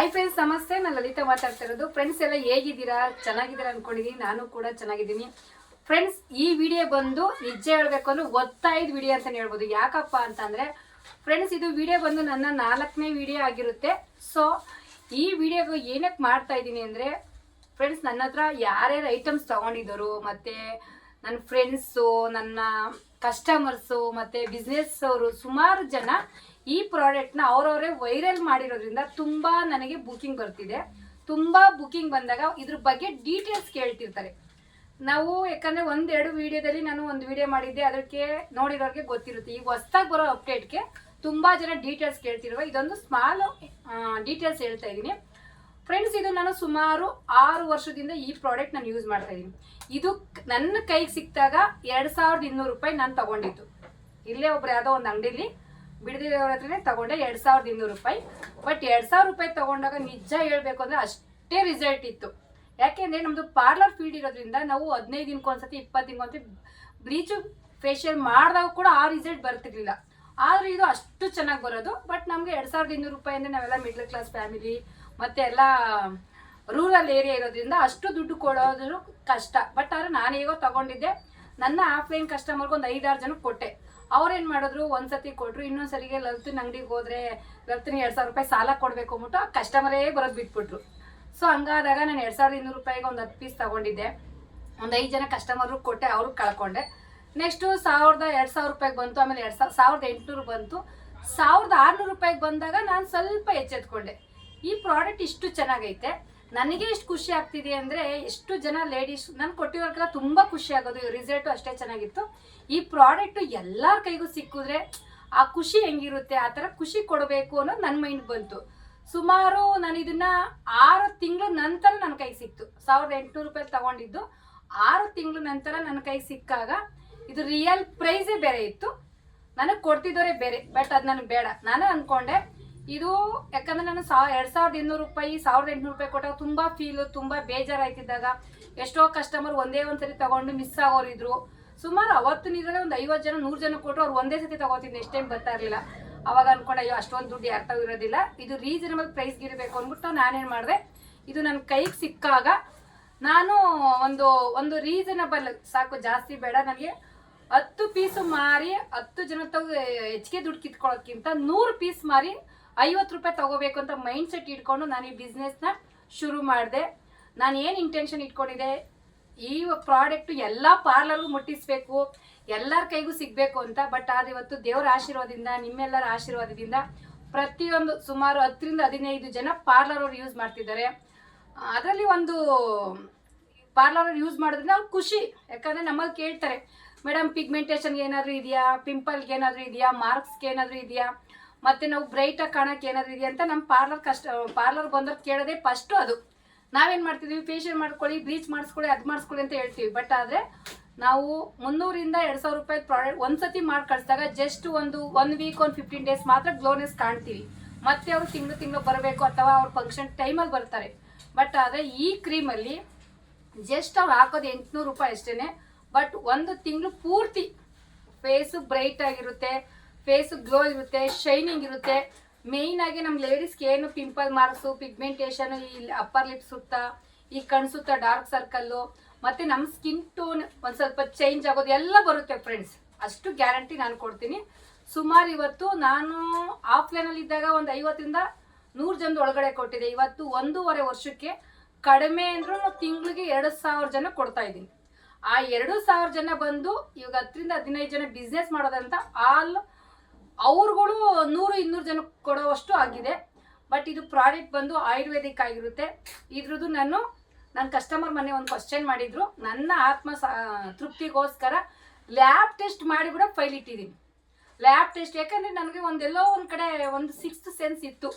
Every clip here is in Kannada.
ಹೈ ಫ್ರೆಂಡ್ಸ್ ನಮಸ್ತೆ ನಾನು ಲಲಿತಾ ಮಾತಾಡ್ತಾ ಇರೋದು. ಫ್ರೆಂಡ್ಸ್ ಎಲ್ಲ ಹೇಗಿದ್ದೀರಾ? ಚೆನ್ನಾಗಿದ್ದೀರಾ ಅನ್ಕೊಂಡಿದ್ದೀನಿ. ನಾನು ಕೂಡ ಚೆನ್ನಾಗಿದ್ದೀನಿ. ಫ್ರೆಂಡ್ಸ್ ಈ ವಿಡಿಯೋ ಬಂದು ನಿಜ ಹೇಳಬೇಕು ಅಂದ್ರೆ ಒತ್ತಾಯದ ವಿಡಿಯೋ ಅಂತಲೇ ಹೇಳ್ಬೋದು. ಯಾಕಪ್ಪ ಅಂತಂದ್ರೆ ಫ್ರೆಂಡ್ಸ್ ಇದು ವಿಡಿಯೋ ಬಂದು ನನ್ನ ನಾಲ್ಕನೇ ವಿಡಿಯೋ ಆಗಿರುತ್ತೆ. ಸೊ ಈ ವಿಡಿಯೋ ಏನಕ್ಕೆ ಮಾಡ್ತಾ ಇದ್ದೀನಿ ಅಂದರೆ ಫ್ರೆಂಡ್ಸ್ ನನ್ನ ಹತ್ರ ಯಾರ್ಯಾರು ಐಟಮ್ಸ್ ತಗೊಂಡಿದ್ದರು, ಮತ್ತು ನನ್ನ ಫ್ರೆಂಡ್ಸು ನನ್ನ ಕಸ್ಟಮರ್ಸು ಮತ್ತು ಬಿಸ್ನೆಸ್ ಅವರು ಸುಮಾರು ಜನ ಈ ಪ್ರಾಡಕ್ಟ್ನ ಅವರವರೇ ವೈರಲ್ ಮಾಡಿರೋದ್ರಿಂದ ತುಂಬ ನನಗೆ ಬುಕಿಂಗ್ ಬರ್ತಿದೆ. ತುಂಬ ಬುಕಿಂಗ್ ಬಂದಾಗ ಇದ್ರ ಬಗ್ಗೆ ಡೀಟೇಲ್ಸ್ ಕೇಳ್ತಿರ್ತಾರೆ. ನಾವು ಯಾಕಂದರೆ ಒಂದೆರಡು ವಿಡಿಯೋದಲ್ಲಿ ನಾನು ಒಂದು ವಿಡಿಯೋ ಮಾಡಿದ್ದೆ, ಅದಕ್ಕೆ ನೋಡಿರೋರಿಗೆ ಗೊತ್ತಿರುತ್ತೆ. ಈಗ ಹೊಸ್ದಾಗಿ ಬರೋ ಅಪ್ಡೇಟ್ಗೆ ತುಂಬ ಜನ ಡೀಟೇಲ್ಸ್ ಕೇಳ್ತಿರುವ ಇದೊಂದು ಸ್ಮಾಲ್ ಡೀಟೇಲ್ಸ್ ಹೇಳ್ತಾ ಇದ್ದೀನಿ. ಫ್ರೆಂಡ್ಸ್ ಇದು ನಾನು ಸುಮಾರು ಆರು ವರ್ಷದಿಂದ ಈ ಪ್ರಾಡಕ್ಟ್ ನಾನು ಯೂಸ್ ಮಾಡ್ತಾ ಇದ್ದೀನಿ. ಇದು ನನ್ನ ಕೈಗೆ ಸಿಕ್ಕಿದಾಗ ಎರಡು ಸಾವಿರದ ಇನ್ನೂರು ರೂಪಾಯಿ ನಾನು ತಗೊಂಡಿದ್ದು. ಇಲ್ಲೇ ಒಬ್ರು ಯಾವುದೋ ಒಂದು ಅಂಗಡಿಲಿ ಬಿಡದಿರೋರ ಹತ್ರನೇ ತಗೊಂಡೆ ಎರಡು ಸಾವಿರದ ಇನ್ನೂರು ರೂಪಾಯಿ. ಬಟ್ ಎರಡು ಸಾವಿರ ರೂಪಾಯಿ ತಗೊಂಡಾಗ ನಿಜ ಹೇಳಬೇಕು ಅಂದರೆ ಅಷ್ಟೇ ರಿಸಲ್ಟ್ ಇತ್ತು. ಯಾಕೆಂದರೆ ನಮ್ಮದು ಪಾರ್ಲರ್ ಫೀಲ್ಡ್ ಇರೋದ್ರಿಂದ ನಾವು ಹದಿನೈದು ದಿನಕ್ಕೊಂದ್ಸತಿ ಇಪ್ಪತ್ತು ದಿನಕ್ಕೊಂದ್ಸತಿ ಬ್ಲೀಚು ಫೇಶಿಯಲ್ ಮಾಡಿದಾಗ ಕೂಡ ಆ ರಿಸಲ್ಟ್ ಬರ್ತಿರ್ಲಿಲ್ಲ. ಆದ್ರೆ ಇದು ಅಷ್ಟು ಚೆನ್ನಾಗಿ ಬರೋದು. ಬಟ್ ನಮಗೆ ಎರಡು ಸಾವಿರದ ಇನ್ನೂರು ರೂಪಾಯಿ ಅಂದರೆ ನಾವೆಲ್ಲ ಮಿಡ್ಲ್ ಕ್ಲಾಸ್ ಫ್ಯಾಮಿಲಿ ಮತ್ತೆ ಎಲ್ಲ ರೂರಲ್ ಏರಿಯಾ ಇರೋದ್ರಿಂದ ಅಷ್ಟು ದುಡ್ಡು ಕೊಡೋದು ಕಷ್ಟ. ಬಟ್ ಆದ್ರೆ ನಾನು ಹೇಗೋ ತಗೊಂಡಿದ್ದೆ. ನನ್ನ ಆಫ್ಲೈನ್ ಕಸ್ಟಮರ್ಗೆ ಒಂದು ಐದಾರು ಜನಕ್ಕೆ ಕೊಟ್ಟೆ. ಅವ್ರೇನು ಮಾಡಿದ್ರು, ಒಂದ್ಸತಿ ಕೊಟ್ಟರು ಇನ್ನೊಂದು ಸರಿಗೆ ಲಲ್ತಿನ ಅಂಗಡಿಗೆ ಹೋದ್ರೆ ಲಲ್ತಿನ ಎರಡು ಸಾವಿರ ರೂಪಾಯಿ ಸಾಲ ಕೊಡಬೇಕು ಅಂದ್ಬಿಟ್ಟು ಆ ಕಸ್ಟಮರೇ ಬರೋದು ಬಿಟ್ಬಿಟ್ರು. ಸೊ ಹಂಗಾದಾಗ ನಾನು ಎರಡು ಸಾವಿರದ ಇನ್ನೂರು ರೂಪಾಯಿಗೆ ಒಂದು ಹತ್ತು ಪೀಸ್ ತಗೊಂಡಿದ್ದೆ. ಒಂದು ಐದು ಜನ ಕಸ್ಟಮರ್ಗೆ ಕೊಟ್ಟೆ, ಅವ್ರಿಗೆ ಕಳ್ಕೊಂಡೆ. ನೆಕ್ಸ್ಟು ಸಾವಿರದ ಎರಡು ಸಾವಿರ ರೂಪಾಯಿಗೆ ಬಂತು, ಆಮೇಲೆ ಎರಡು ಸಾವಿರ, ಸಾವಿರದ ಎಂಟುನೂರು ಬಂತು. ಸಾವಿರದ ಆರುನೂರು ರೂಪಾಯಿಗೆ ಬಂದಾಗ ನಾನು ಸ್ವಲ್ಪ ಎಚ್ಚೆತ್ಕೊಂಡೆ. ಈ ಪ್ರಾಡಕ್ಟ್ ಇಷ್ಟು ಚೆನ್ನಾಗೈತೆ. ನನಗೆ ಎಷ್ಟು ಖುಷಿ ಆಗ್ತಿದೆ ಅಂದರೆ ಎಷ್ಟು ಜನ ಲೇಡೀಸ್ ನಾನು ಕೊಟ್ಟಿರೋರ್ಗೆಲ್ಲ ತುಂಬ ಖುಷಿ ಆಗೋದು ರಿಸಲ್ಟು ಅಷ್ಟೇ ಚೆನ್ನಾಗಿತ್ತು. ಈ ಪ್ರಾಡಕ್ಟು ಎಲ್ಲರ ಕೈಗೂ ಸಿಕ್ಕಿದ್ರೆ ಆ ಖುಷಿ ಹೆಂಗಿರುತ್ತೆ, ಆ ಥರ ಖುಷಿ ಕೊಡಬೇಕು ಅನ್ನೋದು ನನ್ನ ಮೈಂಡ್ ಬಂತು. ಸುಮಾರು ನಾನು ಇದನ್ನ ಆರು ತಿಂಗಳ ನಂತರ ನನ್ನ ಕೈಗೆ ಸಿಕ್ತು. ಸಾವಿರದ ಎಂಟುನೂರು ರೂಪಾಯಿ ತಗೊಂಡಿದ್ದು. ಆರು ತಿಂಗಳ ನಂತರ ನನ್ನ ಕೈಗೆ ಸಿಕ್ಕಾಗ ಇದು ರಿಯಲ್ ಪ್ರೈಸೇ ಬೇರೆ ಇತ್ತು. ನನಗೆ ಕೊಡ್ತಿದ್ದವರೇ ಬೇರೆ ಬಟ್ ಅದು ನನಗೆ ಬೇಡ. ನಾನು ಅಂದ್ಕೊಂಡೆ ಇದು ಯಾಕಂದ್ರೆ ನಾನು ಸಾ ಎರಡು ಸಾವಿರದ ಇನ್ನೂರು ರೂಪಾಯಿ, ಸಾವಿರದ ಎಂಟುನೂರು ರೂಪಾಯಿ ಕೊಟ್ಟಾಗ ತುಂಬ ಫೀಲು ತುಂಬ ಬೇಜಾರಾಯ್ತಿದ್ದಾಗ ಎಷ್ಟೋ ಕಸ್ಟಮರ್ ಒಂದೇ ಒಂದು ಸರಿ ತಗೊಂಡು ಮಿಸ್ ಆಗೋರಿದ್ರು. ಸುಮಾರು ಅವತ್ತು ನೀರಲ್ಲಿ ಒಂದು ಐವತ್ತು ಜನ, ನೂರು ಜನ ಕೊಟ್ಟರು ಅವ್ರು ಒಂದೇ ಸತಿ ತಗೋತಿದ್ದು ಎಷ್ಟು ಟೈಮ್ ಬರ್ತಾ ಇರಲಿಲ್ಲ. ಅವಾಗ ಅನ್ಕೊಂಡೆ, ಅಯ್ಯೋ, ಅಷ್ಟೊಂದು ದುಡ್ಡು ಯಾರ ತಾವು ಇರೋದಿಲ್ಲ. ಇದು ರೀಸನಬಲ್ ಪ್ರೈಸ್ಗೆ ಇರಬೇಕು ಅಂದ್ಬಿಟ್ಟು ನಾನೇನು ಮಾಡಿದೆ, ಇದು ನನ್ನ ಕೈಗೆ ಸಿಕ್ಕಾಗ ನಾನು ಒಂದು ಒಂದು ರೀಸನಬಲ್ ಸಾಕು, ಜಾಸ್ತಿ ಬೇಡ ನನಗೆ. ಹತ್ತು ಪೀಸು ಮಾರಿ, ಹತ್ತು ಜನ ತಗೋ ಹೆಚ್ಚಿಗೆ ದುಡ್ಡು ಕಿತ್ಕೊಳ್ಳೋಕ್ಕಿಂತ ನೂರು ಪೀಸ್ ಮಾರಿ ಐವತ್ತು ರೂಪಾಯಿ ತಗೋಬೇಕು ಅಂತ ಮೈಂಡ್ ಸೆಟ್ ಇಟ್ಕೊಂಡು ನಾನು ಈ ಬಿಸ್ನೆಸ್ನ ಶುರು ಮಾಡಿದೆ. ನಾನು ಏನು ಇಂಟೆನ್ಷನ್ ಇಟ್ಕೊಂಡಿದ್ದೆ? ಈ ಪ್ರಾಡಕ್ಟ್ ಎಲ್ಲ ಪಾರ್ಲರ್ಗೂ ಮುಟ್ಟಿಸ್ಬೇಕು, ಎಲ್ಲರ ಕೈಗೂ ಸಿಗಬೇಕು ಅಂತ. ಬಟ್ ಆದ ಇವತ್ತು ದೇವರ ಆಶೀರ್ವಾದದಿಂದ, ನಿಮ್ಮೆಲ್ಲರ ಆಶೀರ್ವಾದದಿಂದ ಪ್ರತಿಯೊಂದು ಸುಮಾರು ಹತ್ತರಿಂದ ಹದಿನೈದು ಜನ ಪಾರ್ಲರ್ ಅವ್ರು ಯೂಸ್ ಮಾಡ್ತಿದ್ದಾರೆ. ಅದರಲ್ಲಿ ಒಂದು ಪಾರ್ಲರ್ ಯೂಸ್ ಮಾಡೋದ್ರಿಂದ ಅವ್ರು ಖುಷಿ. ಯಾಕಂದ್ರೆ ನಮ್ಮಲ್ಲಿ ಕೇಳ್ತಾರೆ ಮೇಡಮ್ ಪಿಗ್ಮೆಂಟೇಷನ್ಗೆ ಏನಾದರೂ ಇದೆಯಾ? ಪಿಂಪಲ್ಗೆ ಏನಾದರೂ ಇದೆಯಾ? ಮಾರ್ಕ್ಸ್ಗೆ ಏನಾದರೂ ಇದೆಯಾ? ಮತ್ತೆ ನಾವು ಬ್ರೈಟಾಗಿ ಕಾಣಕ್ಕೆ ಏನಾದ್ರು ಇದೆಯಾ ಅಂತ ನಮ್ಮ ಪಾರ್ಲರ್ ಕಷ್ಟ ಪಾರ್ಲರ್ ಬಂದವ್ರು ಕೇಳೋದೇ ಫಸ್ಟು ಅದು. ನಾವೇನು ಮಾಡ್ತಿದ್ವಿ? ಫೇಶಿಯಲ್ ಮಾಡ್ಕೊಳ್ಳಿ ಬ್ಲೀಚ್ ಮಾಡಿಸ್ಕೊಳ್ಳಿ, ಅದು ಮಾಡಿಸ್ಕೊಳ್ಳಿ ಅಂತ ಹೇಳ್ತೀವಿ. ಬಟ್ ಆದರೆ ನಾವು ಮುನ್ನೂರಿಂದ ಎರಡು ಸಾವಿರ ರೂಪಾಯಿ ಪ್ರಾಡಕ್ಟ್ ಒಂದ್ಸತಿ ಮಾಡಿ ಕಳಿಸಿದಾಗ ಜಸ್ಟ್ ಒಂದು ಒನ್ ವೀಕ್ ಒಂದು ಫಿಫ್ಟೀನ್ ಡೇಸ್ ಮಾತ್ರ ಗ್ಲೋನೆಸ್ ಕಾಣ್ತೀವಿ. ಮತ್ತೆ ಅವರು ತಿಂಗಳು ತಿಂಗಳು ಬರಬೇಕು ಅಥವಾ ಅವ್ರ ಫಂಕ್ಷನ್ ಟೈಮಲ್ಲಿ ಬರ್ತಾರೆ. ಬಟ್ ಆದರೆ ಈ ಕ್ರೀಮಲ್ಲಿ ಜಸ್ಟ್ ಅವ್ರು ಹಾಕೋದು ಎಂಟುನೂರು ರೂಪಾಯಿ ಅಷ್ಟೇ ಬಟ್ ಒಂದು ತಿಂಗಳು ಪೂರ್ತಿ ಫೇಸು ಬ್ರೈಟ್ ಆಗಿರುತ್ತೆ. ಫೇಸು ಗ್ಲೋ ಇರುತ್ತೆ ಶೈನಿಂಗ್ ಇರುತ್ತೆ. ಮೇಯ್ನ್ ಆಗಿ ನಮ್ಮ ಲೇಡೀಸ್ಗೆ ಏನು ಪಿಂಪಲ್ ಮಾರ್ಕ್ಸು ಪಿಗ್ಮೆಂಟೇಷನ್ ಈ ಅಪ್ಪರ್ ಲಿಪ್ ಸುತ್ತ, ಈ ಕಣ್ ಸುತ್ತ ಡಾರ್ಕ್ ಸರ್ಕಲ್ಲು ಮತ್ತೆ ನಮ್ಮ ಸ್ಕಿನ್ ಟೋನ್ ಒಂದು ಸ್ವಲ್ಪ ಚೇಂಜ್ ಆಗೋದು ಎಲ್ಲ ಬರುತ್ತೆ ಫ್ರೆಂಡ್ಸ್ ಅಷ್ಟು ಗ್ಯಾರಂಟಿ ನಾನು ಕೊಡ್ತೀನಿ. ಸುಮಾರು ಇವತ್ತು ನಾನು ಆಫ್ಲೈನಲ್ಲಿ ಇದ್ದಾಗ ಒಂದು ಐವತ್ತರಿಂದ ನೂರು ಜನದ ಒಳಗಡೆ ಕೊಟ್ಟಿದೆ ಇವತ್ತು ಒಂದೂವರೆ ವರ್ಷಕ್ಕೆ ಕಡಿಮೆ ಅಂದ್ರೂ ತಿಂಗಳಿಗೆ ಎರಡು ಸಾವಿರ ಜನ ಕೊಡ್ತಾ ಇದ್ದೀನಿ. ಆ ಎರಡು ಸಾವಿರ ಜನ ಬಂದು ಇವಾಗ ಹತ್ತರಿಂದ ಹದಿನೈದು ಜನ ಬಿಸ್ನೆಸ್ ಮಾಡೋದಂತ ಆಲ್ ಅವ್ರುಗಳು ನೂರು ಇನ್ನೂರು ಜನ ಕೊಡೋವಷ್ಟು ಆಗಿದೆ. ಬಟ್ ಇದು ಪ್ರಾಡಕ್ಟ್ ಬಂದು ಆಯುರ್ವೇದಿಕ್ ಆಗಿರುತ್ತೆ. ಇದ್ರದ್ದು ನಾನು ನನ್ನ ಕಸ್ಟಮರ್ ಮನೆ ಒಂದು ಕ್ವಶನ್ ಮಾಡಿದ್ರು. ನನ್ನ ಆತ್ಮ ತೃಪ್ತಿಗೋಸ್ಕರ ಲ್ಯಾಬ್ ಟೆಸ್ಟ್ ಮಾಡಿ ಕೂಡ ಫೈಲ್ ಇಟ್ಟಿದ್ದೀನಿ. ಲ್ಯಾಬ್ ಟೆಸ್ಟ್ ಯಾಕಂದ್ರೆ ನನಗೆ ಒಂದೆಲ್ಲೋ ಒಂದು ಕಡೆ ಒಂದು ಸಿಕ್ಸ್ತ್ ಸೆನ್ಸ್ ಇತ್ತು.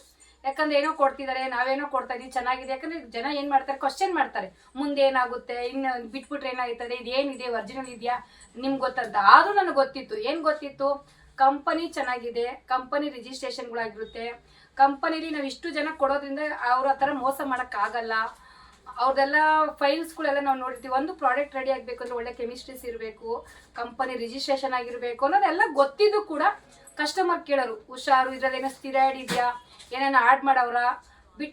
ಯಾಕಂದ್ರೆ ಏನೋ ಕೊಡ್ತಿದ್ದಾರೆ ನಾವೇನೋ ಕೊಡ್ತಾ ಇದೀವಿ, ಚೆನ್ನಾಗಿದೆ. ಯಾಕಂದ್ರೆ ಜನ ಏನು ಮಾಡ್ತಾರೆ ಕ್ವಶನ್ ಮಾಡ್ತಾರೆ. ಮುಂದೆ ಏನಾಗುತ್ತೆ, ಇನ್ನು ಬಿಟ್ಬಿಟ್ರೆ ಏನಾಗುತ್ತದೆ ಇದು ಏನಿದೆ ಒರಿಜಿನಲ್ ಇದೆಯಾ, ನಿಮ್ಗೆ ಗೊತ್ತಂತ. ಆದರೂ ನನಗೆ ಗೊತ್ತಿತ್ತು. ಏನು ಗೊತ್ತಿತ್ತು? ಕಂಪನಿ ಚೆನ್ನಾಗಿದೆ, ಕಂಪನಿ ರಿಜಿಸ್ಟ್ರೇಷನ್ಗಳಾಗಿರುತ್ತೆ ಕಂಪನಿಲಿ ನಾವು ಇಷ್ಟು ಜನ ಕೊಡೋದ್ರಿಂದ ಅವ್ರ ಹತ್ರ ಮೋಸ ಮಾಡೋಕ್ಕಾಗಲ್ಲ. ಅವ್ರದೆಲ್ಲ ಫೈಲ್ಸ್ಗಳೆಲ್ಲ ನಾವು ನೋಡಿರ್ತೀವಿ. ಒಂದು ಪ್ರಾಡಕ್ಟ್ ರೆಡಿ ಆಗಬೇಕು ಅಂದ್ರೆ ಒಳ್ಳೆ ಕೆಮಿಸ್ಟ್ರೀಸ್ ಇರಬೇಕು, ಕಂಪನಿ ರಿಜಿಸ್ಟ್ರೇಷನ್ ಆಗಿರಬೇಕು ಅನ್ನೋದೆಲ್ಲ ಗೊತ್ತಿದ್ದು ಕೂಡ ಕಸ್ಟಮರ್ ಕೇಳೋರು. ಹುಷಾರು ಇದ್ರಲ್ಲಿ ಏನೋ ಸ್ಟಿರಾಯ್ಡ್ ಇದೆಯಾ? ಏನೇನು ಆಡ್ ಮಾಡವ್ರ?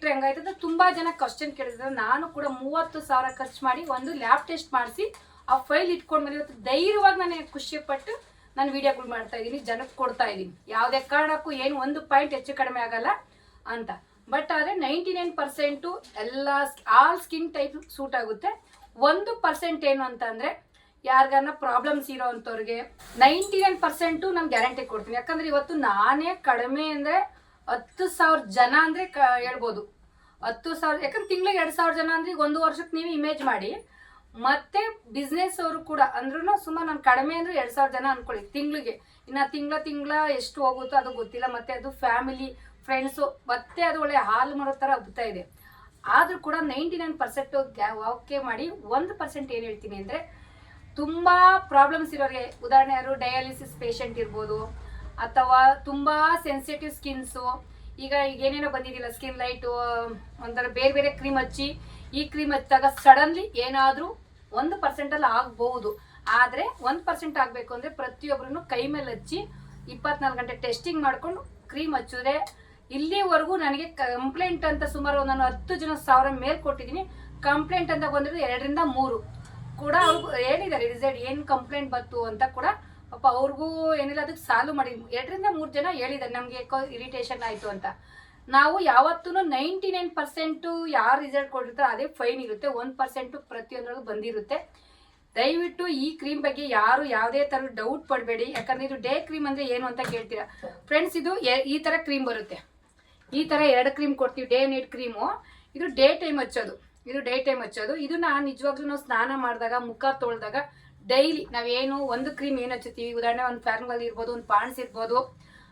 ಹೆಂಗಾಯ್ತು ಅಂದರೆ ತುಂಬಾ ಜನ ಕ್ವಶನ್ ಕೇಳಿದ್ರೆ. ನಾನು ಕೂಡ ಮೂವತ್ತು ಸಾವಿರ ಖರ್ಚು ಮಾಡಿ ಒಂದು ಲ್ಯಾಬ್ ಟೆಸ್ಟ್ ಮಾಡಿಸಿ ಆ ಫೈಲ್ ಇಟ್ಕೊಂಡು ಮೇಲೆ ಧೈರ್ಯವಾಗಿ ನಾನು ಖುಷಿ ಪಟ್ಟು ನಾನು ವಿಡಿಯೋಗಳು ಮಾಡ್ತಾ ಇದ್ದೀನಿ ಜನಕ್ಕೆ ಕೊಡ್ತಾ ಇದ್ದೀನಿ ಯಾವುದೇ ಕಾರಣಕ್ಕೂ ಏನು ಒಂದು ಪಾಯಿಂಟ್ ಹೆಚ್ಚು ಕಡಿಮೆ ಆಗಲ್ಲ ಅಂತ. ಬಟ್ ಆದರೆ ನೈಂಟಿ ನೈನ್ ಪರ್ಸೆಂಟು ಎಲ್ಲ ಆಲ್ ಸ್ಕಿನ್ ಟೈಪ್ ಸೂಟ್ ಆಗುತ್ತೆ. ಒಂದು ಪರ್ಸೆಂಟ್ ಏನು ಅಂತ ಅಂದರೆ ಯಾರಿಗಾನ ಪ್ರಾಬ್ಲಮ್ಸ್ ಇರೋ ಅಂಥವ್ರಿಗೆ ನೈಂಟಿ ನೈನ್ ಪರ್ಸೆಂಟು ನಾನು ಗ್ಯಾರಂಟಿ ಕೊಡ್ತೀನಿ. ಯಾಕಂದರೆ ಇವತ್ತು ನಾನೇ ಕಡಿಮೆ ಅಂದರೆ ಹತ್ತು ಸಾವಿರ ಜನ ಅಂದರೆ ಕ ಹೇಳ್ಬೋದು. ಹತ್ತು ಸಾವಿರ ಯಾಕಂದ್ರೆ ತಿಂಗಳಿಗೆ ಎರಡು ಸಾವಿರ ಜನ ಅಂದ್ರೆ ಈಗ ಒಂದು ವರ್ಷಕ್ಕೆ ನೀವು ಇಮೇಜ್ ಮಾಡಿ. ಮತ್ತೆ ಬಿಸ್ನೆಸ್ ಅವರು ಕೂಡ ಅಂದ್ರೂ ಸುಮಾರು ನಾನು ಕಡಿಮೆ ಅಂದ್ರೆ ಎರಡು ಸಾವಿರ ಜನ ಅನ್ಕೊಳ್ಳಿ, ತಿಂಗಳಿಗೆ. ಇನ್ನು ತಿಂಗಳ ತಿಂಗಳ ಎಷ್ಟು ಹೋಗುತ್ತೋ ಅದು ಗೊತ್ತಿಲ್ಲ, ಮತ್ತೆ ಅದು ಫ್ಯಾಮಿಲಿ ಫ್ರೆಂಡ್ಸು ಮತ್ತೆ ಅದು ಒಳ್ಳೆ ಹಾಲು ಮರೋ ಥರ ಹಬ್ಬುತ್ತಾ ಇದೆ. ಆದರೂ ಕೂಡ ನೈಂಟಿ ನೈನ್ ಪರ್ಸೆಂಟ್ ಓಕೆ ಮಾಡಿ, ಒಂದು ಪರ್ಸೆಂಟ್ ಏನು ಹೇಳ್ತೀನಿ ಅಂದರೆ, ತುಂಬ ಪ್ರಾಬ್ಲಮ್ಸ್ ಇರೋರಿಗೆ, ಉದಾಹರಣೆ ಯಾರು ಡಯಾಲಿಸಿಸ್ ಪೇಷಂಟ್ ಇರ್ಬೋದು, ಅಥವಾ ತುಂಬ ಸೆನ್ಸಿಟಿವ್ ಸ್ಕಿನ್ಸು ಈಗ ಈಗ ಏನೇನೋ ಬಂದಿದ್ದಿಲ್ಲ ಸ್ಕಿನ್ ಲೈಟು ಒಂಥರ ಬೇರೆ ಬೇರೆ ಕ್ರೀಮ್ ಹಚ್ಚಿ ಈ ಕ್ರೀಮ್ ಹಚ್ಚಿದಾಗ ಸಡನ್ಲಿ ಏನಾದರೂ ಒಂದು ಪರ್ಸೆಂಟಲ್ಲಿ ಆಗಬಹುದು ಆದರೆ ಒಂದು ಪರ್ಸೆಂಟ್ ಆಗಬೇಕು ಅಂದರೆ ಪ್ರತಿಯೊಬ್ಬರೂ ಕೈ ಮೇಲೆ ಹಚ್ಚಿ ಇಪ್ಪತ್ನಾಲ್ಕು ಗಂಟೆ ಟೆಸ್ಟಿಂಗ್ ಮಾಡಿಕೊಂಡು ಕ್ರೀಮ್ ಹಚ್ಚಿದ್ರೆ ಇಲ್ಲಿವರೆಗೂ ನನಗೆ ಕಂಪ್ಲೇಂಟ್ ಅಂತ ಸುಮಾರು ನಾನು ಹತ್ತು ಜನ ಸಾವಿರ ಮೇಲೆ ಕೊಟ್ಟಿದ್ದೀನಿ. ಕಂಪ್ಲೇಂಟ್ ಅಂತ ಬಂದಿರೋದು ಎರಡರಿಂದ ಮೂರು. ಕೂಡ ಅವ್ರಿಗೂ ಹೇಳಿದ್ದಾರೆ ರಿಸಲ್ಟ್ ಏನು ಕಂಪ್ಲೇಂಟ್ ಬಂತು? ಅಂತ ಕೂಡ. ಪಾಪ ಅವ್ರಿಗೂ ಏನಿಲ್ಲ, ಅದಕ್ಕೆ ಸಾಲ್ವ್ ಮಾಡಿ ಎರಡರಿಂದ ಮೂರು ಜನ ಹೇಳಿದ್ದಾರೆ, ನಮಗೆ ಇರಿಟೇಷನ್ ಆಯಿತು ಅಂತ. ನಾವು ಯಾವತ್ತೂ ನೈಂಟಿ ನೈನ್ ಪರ್ಸೆಂಟು ಯಾರು ರಿಸಲ್ಟ್ ಕೊಟ್ಟಿರ್ತಾರೆ ಅದೇ ಫೈನ್ ಇರುತ್ತೆ. ಒಂದು ಪರ್ಸೆಂಟು ಪ್ರತಿಯೊಂದರಲ್ಲೂ ಬಂದಿರುತ್ತೆ. ದಯವಿಟ್ಟು ಈ ಕ್ರೀಮ್ ಬಗ್ಗೆ ಯಾರು ಯಾವುದೇ ಥರ ಡೌಟ್ ಪಡಬೇಡಿ. ಯಾಕಂದ್ರೆ ಇದು ಡೇ ಕ್ರೀಮ್ ಅಂದರೆ ಏನು ಅಂತ ಕೇಳ್ತೀರಾ? ಫ್ರೆಂಡ್ಸ್ ಇದು ಈ ಥರ ಕ್ರೀಮ್ ಬರುತ್ತೆ. ಈ ಥರ ಎರಡು ಕ್ರೀಮ್ ಕೊಡ್ತೀವಿ. ಡೇ ನೈಟ್ ಕ್ರೀಮು ಇದು ಡೇ ಟೈಮ್ ಹಚ್ಚೋದು. ಇದು ಡೇ ಟೈಮ್ ಹಚ್ಚೋದು. ನಾನು ನಿಜವಾಗ್ಲೂ ನಾವು ಸ್ನಾನ ಮಾಡಿದಾಗ, ಮುಖ ತೊಳೆದಾಗ ಡೈಲಿ ನಾವೇನು ಒಂದು ಕ್ರೀಮ್ ಏನು ಹಚ್ಚುತ್ತೀವಿ? ಉದಾಹರಣೆ, ಒಂದು ಫ್ಯಾರ್ಮಲ್ ಇರ್ಬೋದು ಒಂದು ಪಾಂಡ್ಸ್ ಇರ್ಬೋದು.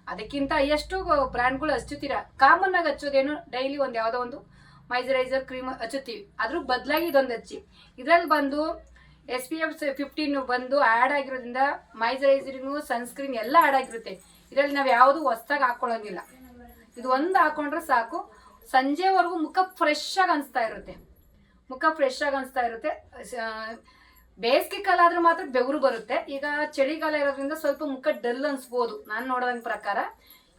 ಅದಕ್ಕಿಂತ ಎಷ್ಟು ಬ್ರ್ಯಾಂಡ್ಗಳು ಹಚ್ಚುತ್ತೀರ? ಕಾಮನ್ ಆಗಿ ಹಚ್ಚೋದೇನು? ಡೈಲಿ ಒಂದು ಯಾವುದೋ ಒಂದು ಮೈಸರೈಸರ್ ಕ್ರೀಮ್ ಹಚ್ಚುತ್ತೀವಿ. ಅದ್ರ ಬದಲಾಗಿ ಇದೊಂದು ಹಚ್ಚಿ. ಇದರಲ್ಲಿ ಬಂದು ಎಸ್ ಪಿ ಎಫ್ ಫಿಫ್ಟೀನ್ ಬಂದು ಆ್ಯಡ್ ಆಗಿರೋದ್ರಿಂದ ಮಾಯ್ಚರೈಸರಿಂಗು ಸನ್ಸ್ಕ್ರೀನ್ ಎಲ್ಲ ಆ್ಯಡ್ ಆಗಿರುತ್ತೆ. ಇದರಲ್ಲಿ ನಾವು ಯಾವುದು ಹೊಸ್ದಾಗಿ ಹಾಕೊಳ್ಳೋಂಗಿಲ್ಲ. ಇದು ಒಂದು ಹಾಕೊಂಡ್ರೆ ಸಾಕು. ಸಂಜೆವರೆಗೂ ಮುಖ ಫ್ರೆಶ್ ಆಗಿ ಅನಿಸ್ತಾ ಇರುತ್ತೆ. ಮುಖ ಫ್ರೆಶ್ ಆಗಿ ಅನಿಸ್ತಾ ಇರುತ್ತೆ. ಬೇಸಿಗೆ ಕಾಲ ಆದ್ರೆ ಮಾತ್ರ ಬೆವರು ಬರುತ್ತೆ. ಈಗ ಚಳಿಗಾಲ ಇರೋದ್ರಿಂದ ಸ್ವಲ್ಪ ಮುಖ ಡಲ್ ಅನ್ಸ್ಬೋದು. ನಾನು ನೋಡೋದ್ ಪ್ರಕಾರ.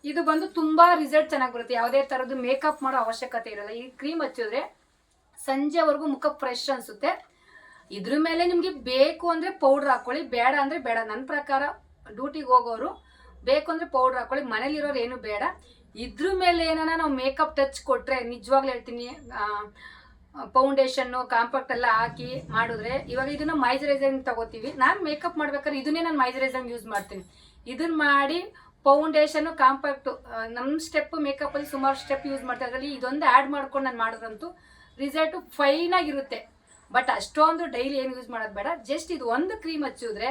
ಇದು ಬಂದು ತುಂಬಾ ರಿಸಲ್ಟ್ ಚೆನ್ನಾಗಿ ಬರುತ್ತೆ ಯಾವುದೇ ಥರದ್ದು ಮೇಕಪ್ ಮಾಡೋ ಅವಶ್ಯಕತೆ ಇರಲ್ಲ. ಈ ಕ್ರೀಮ್ ಹಚ್ಚಿದ್ರೆ ಸಂಜೆವರೆಗೂ ಮುಖ ಫ್ರೆಶ್ ಅನ್ಸುತ್ತೆ. ಇದ್ರ ಮೇಲೆ ನಿಮಗೆ ಬೇಕು ಅಂದ್ರೆ ಪೌಡರ್ ಹಾಕೊಳ್ಳಿ. ಬೇಡ ಅಂದ್ರೆ ಬೇಡ. ನನ್ನ ಪ್ರಕಾರ ಡ್ಯೂಟಿಗೆ ಹೋಗೋರು ಬೇಕು ಅಂದ್ರೆ ಪೌಡರ್ ಹಾಕೊಳ್ಳಿ. ಮನೇಲಿರೋರು ಏನು ಬೇಡ. ಇದ್ರ ಮೇಲೆ ಏನಾರ ನಾವು ಮೇಕಪ್ ಟಚ್ ಕೊಟ್ರೆ, ನಿಜವಾಗ್ಲೂ ಹೇಳ್ತೀನಿ ಫೌಂಡೇಶನ್ನು ಕಾಂಪಾಕ್ಟ್ ಎಲ್ಲ ಹಾಕಿ ಮಾಡಿದ್ರೆ ಇವಾಗ ಇದನ್ನ ಮಾಯ್ಚರೈಸರ್ ತಗೋತೀವಿ. ನಾನು ಮೇಕಪ್ ಮಾಡ್ಬೇಕಾದ್ರೆ ಇದನ್ನೇ ನಾನು ಮಾಯ್ಚರೈಸರ್ ಯೂಸ್ ಮಾಡ್ತೀನಿ. ಇದನ್ನ ಮಾಡಿ ಫೌಂಡೇಶನ್ ಕಾಂಪ್ಯಾಕ್ಟು ನಮ್ಮ ಸ್ಟೆಪ್ ಮೇಕಪ್ಪಲ್ಲಿ ಸುಮಾರು ಸ್ಟೆಪ್ ಯೂಸ್ ಮಾಡ್ತಾರೆ ಅದರಲ್ಲಿ ಇದೊಂದು ಆ್ಯಡ್ ಮಾಡ್ಕೊಂಡು ನಾನು ಮಾಡೋದಂತೂ ರಿಸಲ್ಟು ಫೈನ್ ಆಗಿರುತ್ತೆ. ಬಟ್ ಅಷ್ಟೊಂದು ಡೈಲಿ ಏನು ಯೂಸ್ ಮಾಡೋದು ಬೇಡ. ಜಸ್ಟ್ ಇದು ಒಂದು ಕ್ರೀಮ್ ಹಚ್ಚಿದ್ರೆ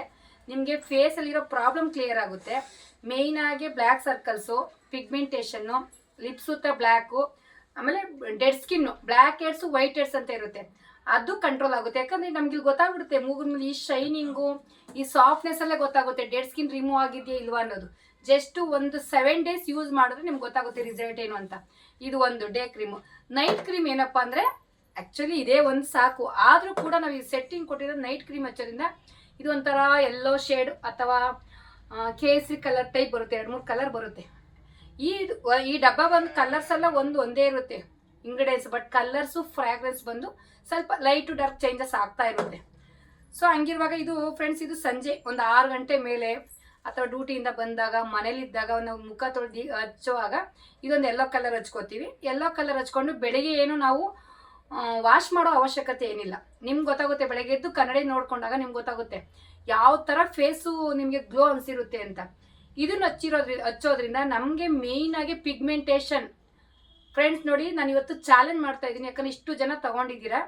ನಿಮಗೆ ಫೇಸಲ್ಲಿರೋ ಪ್ರಾಬ್ಲಮ್ ಕ್ಲಿಯರ್ ಆಗುತ್ತೆ. ಮೇಯ್ನಾಗಿ ಬ್ಲ್ಯಾಕ್ ಸರ್ಕಲ್ಸು ಪಿಗ್ಮೆಂಟೇಷನ್ನು ಲಿಪ್ಸ್ ಸುತ್ತ ಬ್ಲ್ಯಾಕು ಆಮೇಲೆ dead skin blackheads whiteheads ಅಂತ ಇರುತ್ತೆ. ಅದು ಕಂಟ್ರೋಲ್ ಆಗುತ್ತೆ. ಯಾಕಂದ್ರೆ ನಮ್ಗೆ ಗೊತ್ತಾಗ್ಬಿಡುತ್ತೆ, ಮೂಗಿನ ಮೇಲೆ ಈ ಶೈನಿಂಗು ಈ ಸಾಫ್ಟ್ನೆಸ್ ಅಲ್ಲೇ ಗೊತ್ತಾಗುತ್ತೆ ಡೆಡ್ ಸ್ಕಿನ್ ರಿಮೂವ್ ಆಗಿದೆಯಾ ಇಲ್ವಾ ಅನ್ನೋದು. ಜಸ್ಟ್ ಒಂದು ಸೆವೆನ್ ಡೇಸ್ ಯೂಸ್ ಮಾಡಿದ್ರೆ ನಿಮ್ಗೆ ಗೊತ್ತಾಗುತ್ತೆ ರಿಸಲ್ಟ್ ಏನು ಅಂತ. ಇದು ಒಂದು ಡೇ ಕ್ರೀಮು ನೈಟ್ ಕ್ರೀಮ್ ಏನಪ್ಪ ಅಂದರೆ ಆ್ಯಕ್ಚುಲಿ ಇದೇ ಒಂದು ಸಾಕು. ಆದರೂ ಕೂಡ ನಾವು ಈ ಸೆಟ್ಟಿಂಗ್ ಕೊಟ್ಟಿರೋ ನೈಟ್ ಕ್ರೀಮ್ ಹಚ್ಚೋದ್ರಿಂದ ಇದು ಒಂಥರ ಎಲ್ಲೋ ಶೇಡ್ ಅಥವಾ ಕೇಸರಿ ಕಲರ್ ಟೈಪ್ ಬರುತ್ತೆ. ಎರಡು ಮೂರು ಕಲರ್ ಬರುತ್ತೆ. ಈ ಈ ಡಬ್ಬ ಬಂದು ಕಲರ್ಸ್ ಎಲ್ಲ ಒಂದು ಒಂದೇ ಇರುತ್ತೆ ಇಂಗ್ರೀಡಿಯೆಂಟ್ಸ್ ಬಟ್ ಕಲರ್ಸು ಫ್ರಾಗ್ರೆನ್ಸ್ ಬಂದು ಸ್ವಲ್ಪ ಲೈಟ್ ಟು ಡಾರ್ಕ್ ಚೇಂಜಸ್ ಆಗ್ತಾ ಇರುತ್ತೆ. ಸೊ ಹಂಗಿರುವಾಗ ಇದು ಫ್ರೆಂಡ್ಸ್ ಇದು ಸಂಜೆ ಒಂದು ಆರು ಗಂಟೆ ಮೇಲೆ ಅಥವಾ ಡ್ಯೂಟಿಯಿಂದ ಬಂದಾಗ, ಮನೇಲಿದ್ದಾಗ ಒಂದು ಮುಖ ತೊಳೆದು ಹಚ್ಚುವಾಗ ಇದೊಂದು ಎಲ್ಲೋ ಕಲರ್ ಹಚ್ಕೋತೀವಿ. ಎಲ್ಲೋ ಕಲರ್ ಹಚ್ಕೊಂಡು ಬೆಳಗ್ಗೆ ಏನು ನಾವು ವಾಶ್ ಮಾಡೋ ಅವಶ್ಯಕತೆ ಏನಿಲ್ಲ. ನಿಮ್ಗೆ ಗೊತ್ತಾಗುತ್ತೆ, ಬೆಳಗ್ಗೆ ಎದ್ದು ಕನ್ನಡಿ ನೋಡ್ಕೊಂಡಾಗ ನಿಮ್ಗೆ ಗೊತ್ತಾಗುತ್ತೆ. ಯಾವ ಥರ ಫೇಸು ನಿಮಗೆ ಗ್ಲೋ ಅನಿಸಿರುತ್ತೆ ಅಂತ. ಇದನ್ನ ಹಚ್ಚಿರೋದ್ರಿ, ಹಚ್ಚೋದ್ರಿಂದ ನಮಗೆ ಮೇಯ್ನ್ ಆಗಿ ಪಿಗ್ಮೆಂಟೇಷನ್ ಫ್ರೆಂಡ್ಸ್ ನೋಡಿ, ನಾನು ಇವತ್ತು ಚಾಲೆಂಜ್ ಮಾಡ್ತಾ ಇದ್ದೀನಿ. ಯಾಕಂದ್ರೆ ಇಷ್ಟು ಜನ ತಗೊಂಡಿದ್ದೀರಾ?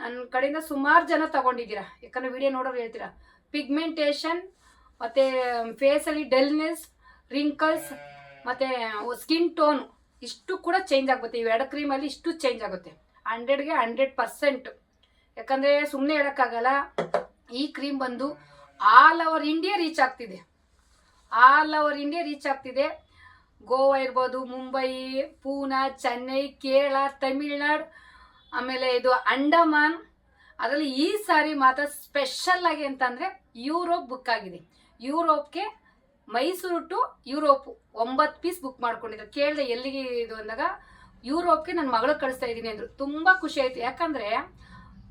ನನ್ನ ಕಡೆಯಿಂದ ಸುಮಾರು ಜನ ತಗೊಂಡಿದ್ದೀರಾ? ಯಾಕಂದ್ರೆ ವಿಡಿಯೋ ನೋಡೋರು ಹೇಳ್ತೀರಾ? ಪಿಗ್ಮೆಂಟೇಷನ್ ಮತ್ತು ಫೇಸಲ್ಲಿ ಡೆಲ್ನೆಸ್ ರಿಂಕಲ್ಸ್ ಮತ್ತು ಸ್ಕಿನ್ ಟೋನ್ ಇಷ್ಟು ಕೂಡ ಚೇಂಜ್ ಆಗುತ್ತೆ ಇವೆರಡು ಕ್ರೀಮಲ್ಲಿ ಇಷ್ಟು ಚೇಂಜ್ ಆಗುತ್ತೆ. ಹಂಡ್ರೆಡ್ಗೆ ಹಂಡ್ರೆಡ್ ಪರ್ಸೆಂಟ್ ಯಾಕಂದರೆ ಸುಮ್ಮನೆ ಹೇಳೋಕ್ಕಾಗಲ್ಲ. ಈ ಕ್ರೀಮ್ ಬಂದು ಆಲ್ ಓವರ್ ಇಂಡಿಯಾ ರೀಚ್ ಆಗ್ತಿದೆ. ಆಲ್ ಓವರ್ ಇಂಡಿಯಾ ರೀಚ್ ಆಗ್ತಿದೆ. ಗೋವಾ ಇರ್ಬೋದು, ಮುಂಬೈ, ಪೂನಾ, ಚೆನ್ನೈ, ಕೇರಳ, ತಮಿಳ್ನಾಡು, ಆಮೇಲೆ ಇದು ಅಂಡಮಾನ್. ಅದರಲ್ಲಿ ಈ ಸಾರಿ ಮಾತ್ರ ಸ್ಪೆಷಲ್ ಆಗಿ ಅಂತಂದರೆ ಯುರೋಪ್ ಬುಕ್ ಆಗಿದೆ. ಯುರೋಪ್ಗೆ ಮೈಸೂರು ಟು ಯುರೋಪ್ ಒಂಬತ್ತು ಪೀಸ್ ಬುಕ್ ಮಾಡ್ಕೊಂಡಿದ್ರು. ಕೇಳಿದೆ ಎಲ್ಲಿಗೆ ಇದು ಅಂದಾಗ ಯುರೋಪ್ಗೆ ನನ್ನ ಮಗಳು ಕಳಿಸ್ತಾ ಇದ್ದೀನಿ ಅಂದ್ರು. ತುಂಬಾ ಖುಷಿ ಆಯ್ತು. ಯಾಕಂದ್ರೆ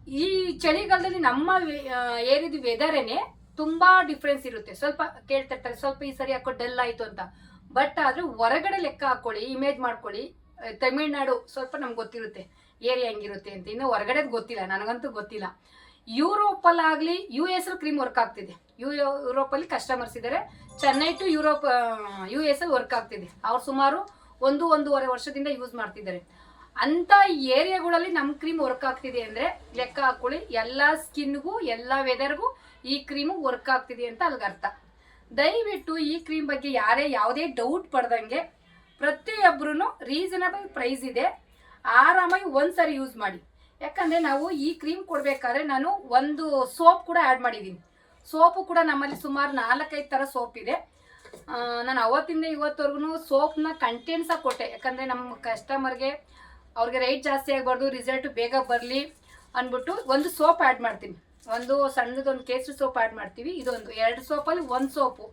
ಈ ಚಳಿಗಾಲದಲ್ಲಿ ನಮ್ಮ ಏರಿದ ವೆದರೇನೆ ತುಂಬಾ ಡಿಫ್ರೆನ್ಸ್ ಇರುತ್ತೆ. ಸ್ವಲ್ಪ ಕೇಳ್ತಿರ್ತಾರೆ ಸ್ವಲ್ಪ ಈ ಸರಿ ಹಾಕೋ ಡಲ್ ಆಯ್ತು ಅಂತ. ಬಟ್ ಆದ್ರೆ ಹೊರಗಡೆ ಲೆಕ್ಕ ಹಾಕೊಳ್ಳಿ ಇಮೇಜ್ ಮಾಡ್ಕೊಳ್ಳಿ. ತಮಿಳ್ನಾಡು ಸ್ವಲ್ಪ ನಮ್ಗೆ ಗೊತ್ತಿರುತ್ತೆ ಏರಿಯಾ ಹೆಂಗಿರುತ್ತೆ ಅಂತ. ಇನ್ನು ಹೊರಗಡೆ ಗೊತ್ತಿಲ್ಲ, ನನಗಂತೂ ಗೊತ್ತಿಲ್ಲ. ಯುರೋಪಲ್ಲಾಗಲಿ ಯು ಎಸ್ ಅಲ್ಲಿ ಕ್ರೀಮ್ ವರ್ಕ್ ಆಗ್ತಿದೆ. ಯು ಯುರೋಪಲ್ಲಿ ಕಸ್ಟಮರ್ಸ್ ಇದ್ದಾರೆ Chennai to Europe U S ಅಲ್ಲಿ ವರ್ಕ್ ಆಗ್ತಿದೆ. ಅವ್ರು ಸುಮಾರು ಒಂದು, ಒಂದೂವರೆ ವರ್ಷದಿಂದ ಯೂಸ್ ಮಾಡ್ತಿದ್ದಾರೆ. ಅಂತ ಏರಿಯಾಗಳಲ್ಲಿ ನಮ್ಮ ಕ್ರೀಮ್ ವರ್ಕ್ ಆಗ್ತಿದೆ ಅಂದ್ರೆ ಲೆಕ್ಕ ಹಾಕೊಳ್ಳಿ. ಎಲ್ಲ ಸ್ಕಿನ್ಗೂ ಎಲ್ಲ ವೆದರ್ಗೂ ಈ ಕ್ರೀಮು ವರ್ಕ್ ಆಗ್ತಿದೆ ಅಂತ ಅಲ್ಲಿಗೆ ಅರ್ಥ. ದಯವಿಟ್ಟು ಈ ಕ್ರೀಮ್ ಬಗ್ಗೆ ಯಾರೇ ಯಾವುದೇ ಡೌಟ್ ಪಡ್ದಂಗೆ ಪ್ರತಿಯೊಬ್ಬರು ರೀಸನಬಲ್ ಪ್ರೈಸ್ ಇದೆ. ಆರಾಮಾಗಿ ಒಂದ್ಸರಿ ಯೂಸ್ ಮಾಡಿ. ಯಾಕಂದ್ರೆ ನಾವು ಈ ಕ್ರೀಮ್ ಕೊಡ್ಬೇಕಾದ್ರೆ ನಾನು ಒಂದು ಸೋಪ್ ಕೂಡ ಆ್ಯಡ್ ಮಾಡಿದ್ದೀನಿ. ಸೋಪು ಕೂಡ ನಮ್ಮಲ್ಲಿ ಸುಮಾರು ನಾಲ್ಕೈದು ಥರ ಸೋಪ್ ಇದೆ. ನಾನು ಅವತ್ತಿಂದ ಇವತ್ತವರೆಗೂ ಸೋಪ್ನ ಕಂಟೆಂಟ್ಸಾಗಿ ಕೊಟ್ಟೆ. ಯಾಕಂದರೆ ನಮ್ಮ ಕಸ್ಟಮರ್ಗೆ ಅವ್ರಿಗೆ ರೇಟ್ ಜಾಸ್ತಿ ಆಗಬಾರ್ದು ರಿಸಲ್ಟ್ ಬೇಗ ಬರಲಿ ಅಂದ್ಬಿಟ್ಟು ಒಂದು ಸೋಪ್ ಆ್ಯಡ್ ಮಾಡ್ತೀನಿ. ಒಂದು ಸಣ್ಣದೊಂದು ಕೇಸರಿ ಸೋಪ್ ಆ್ಯಡ್ ಮಾಡ್ತೀವಿ. ಇದೊಂದು, ಎರಡು ಸೋಪಲ್ಲಿ ಒಂದು ಸೋಪು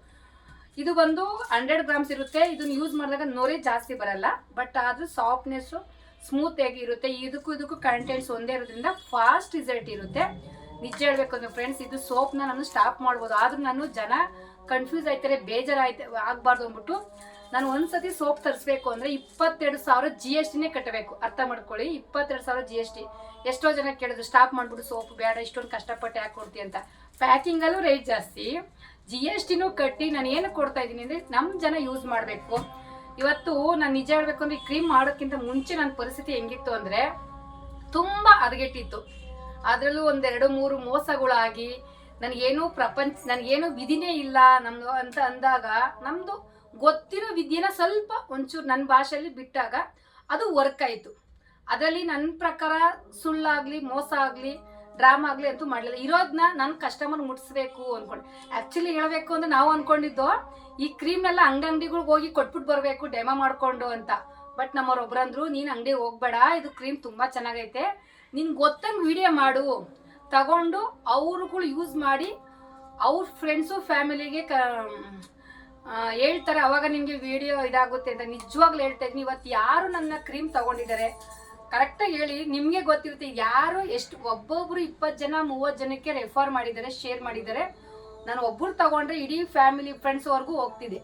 ಇದು ಬಂದು ಹಂಡ್ರೆಡ್ ಗ್ರಾಮ್ಸ್ ಇರುತ್ತೆ. ಇದನ್ನು ಯೂಸ್ ಮಾಡಿದಾಗ ನೊರೆ ಜಾಸ್ತಿ ಬರಲ್ಲ. ಬಟ್ ಅದು ಸಾಫ್ಟ್ನೆಸ್ಸು ಸ್ಮೂತ್ ಆಗಿ ಇರುತ್ತೆ. ಇದಕ್ಕೂ ಇದಕ್ಕೂ ಕಂಟೆಂಟ್ಸ್ ಒಂದೇ ಇರೋದ್ರಿಂದ ಫಾಸ್ಟ್ ರಿಸಲ್ಟ್ ಇರುತ್ತೆ. ನಿಜ ಹೇಳಬೇಕು ಅಂದ್ರೆ ಫ್ರೆಂಡ್ಸ್ ಇದು ಸೋಪ್ನ ನಾನು ಸ್ಟಾಪ್ ಮಾಡ್ಬೋದು. ಆದರೂ ನಾನು ಜನ ಕನ್ಫ್ಯೂಸ್ ಆಯ್ತಾರೆ, ಬೇಜಾರಾಯ್ತು ಆಗಬಾರ್ದು ಅಂದ್ಬಿಟ್ಟು ನಾನು ಒಂದ್ಸತಿ ಸೋಪ್ ತರಿಸ್ಬೇಕು ಅಂದ್ರೆ ಇಪ್ಪತ್ತೆರಡು ಸಾವಿರ ಜಿ ಎಸ್ ಟಿನೇ ಕಟ್ಟಬೇಕು. ಅರ್ಥ ಮಾಡ್ಕೊಳ್ಳಿ, ಇಪ್ಪತ್ತೆರಡು ಸಾವಿರ ಜಿ ಎಸ್ ಟಿ ಎಷ್ಟೋ ಜನ ಕೇಳಿದ್ರು, ಸ್ಟಾಪ್ ಮಾಡ್ಬಿಟ್ಟು ಸೋಪ್ ಬೇಡ, ಇಷ್ಟೊಂದು ಕಷ್ಟಪಟ್ಟು ಯಾಕೆ ಕೊಡ್ತೀವಿ ಅಂತ ಪ್ಯಾಕಿಂಗಲ್ಲೂ ರೇಟ್ ಜಾಸ್ತಿ. ಜಿ ಎಸ್ ಟಿನೂ ಕಟ್ಟಿ ನಾನು ಏನು ಕೊಡ್ತಾ ಇದ್ದೀನಿ ಅಂದರೆ ನಮ್ಮ ಜನ ಯೂಸ್ ಮಾಡಬೇಕು. ಇವತ್ತು ನಾನು ನಿಜ ಹೇಳ್ಬೇಕು ಅಂದ್ರೆ ಈ ಕ್ರೀಮ್ ಮಾಡೋಕ್ಕಿಂತ ಮುಂಚೆ ನನ್ನ ಪರಿಸ್ಥಿತಿ ಹೆಂಗಿತ್ತು ಅಂದರೆ ತುಂಬ ಹದಗೆಟ್ಟಿತ್ತು. ಅದರಲ್ಲೂ ಒಂದೆರಡು, ಮೂರು ಮೋಸಗಳಾಗಿ, ನನಗೇನು ಪ್ರಪಂಚ, ನನಗೇನು ವಿಧಿನೇ ಇಲ್ಲ ನಮ್ದು ಅಂತ ಅಂದಾಗ ನಮ್ಮದು ಗೊತ್ತಿರೋ ವಿದ್ಯೆನ ಸ್ವಲ್ಪ ಒಂಚೂರು ನನ್ನ ಭಾಷೆಯಲ್ಲಿ ಬಿಟ್ಟಾಗ ಅದು ವರ್ಕ್ ಆಯಿತು. ಅದರಲ್ಲಿ ನನ್ನ ಪ್ರಕಾರ ಸುಳ್ಳಾಗಲಿ, ಮೋಸ ಆಗಲಿ, ಡ್ರಾಮಾ ಆಗಲಿ ಅಂತೂ ಮಾಡಲಿಲ್ಲ. ಇರೋದನ್ನ ನನ್ನ ಕಸ್ಟಮರ್ ಮುಟ್ಸ್ಬೇಕು ಅನ್ಕೊಂಡು. ಆ್ಯಕ್ಚುಲಿ ಹೇಳಬೇಕು ಅಂದ್ರೆ ನಾವು ಅನ್ಕೊಂಡಿದ್ದು, ಈ ಕ್ರೀಮ್ನೆಲ್ಲ ಅಂಗಡಿಗಳಿಗೆ ಹೋಗಿ ಕೊಟ್ಬಿಟ್ಟು ಬರಬೇಕು ಡೆಮೋ ಮಾಡಿಕೊಂಡು ಅಂತ. ಬಟ್ ನಮ್ಮವ್ರು ಒಬ್ರಂದ್ರು ನೀನು ಅಂಗಡಿಗೆ ಹೋಗ್ಬೇಡ, ಇದು ಕ್ರೀಮ್ ತುಂಬ ಚೆನ್ನಾಗೈತೆ. ನಿನ್ಗೆ ಗೊತ್ತಂಗೆ ವಿಡಿಯೋ ಮಾಡು. ತಗೊಂಡು ಅವ್ರುಗಳು ಯೂಸ್ ಮಾಡಿ, ಅವ್ರ ಫ್ರೆಂಡ್ಸು ಫ್ಯಾಮಿಲಿಗೆ ಹೇಳ್ತಾರೆ, ಅವಾಗ ನಿಮಗೆ ವಿಡಿಯೋ ಇದಾಗುತ್ತೆ ಅಂತ ನಿಜವಾಗ್ಲೂ ಹೇಳ್ತಾ ಇದ್ದೀನಿ. ಇವತ್ತು ಯಾರು ನನ್ನ ಕ್ರೀಮ್ ತಗೊಂಡಿದ್ದಾರೆ? ಕರೆಕ್ಟಾಗಿ ಹೇಳಿ, ನಿಮಗೆ ಗೊತ್ತಿರುತ್ತೆ ಯಾರು ಎಷ್ಟು, ಒಬ್ಬೊಬ್ರು ಇಪ್ಪತ್ತು ಜನ, ಮೂವತ್ತು ಜನಕ್ಕೆ ರೆಫರ್ ಮಾಡಿದ್ದಾರೆ ಶೇರ್ ಮಾಡಿದ್ದಾರೆ. ನಾನು ಒಬ್ಬರು ತಗೊಂಡ್ರೆ ಇಡೀ ಫ್ಯಾಮಿಲಿ ಫ್ರೆಂಡ್ಸ್ವರೆಗೂ ಹೋಗ್ತಿದೆ.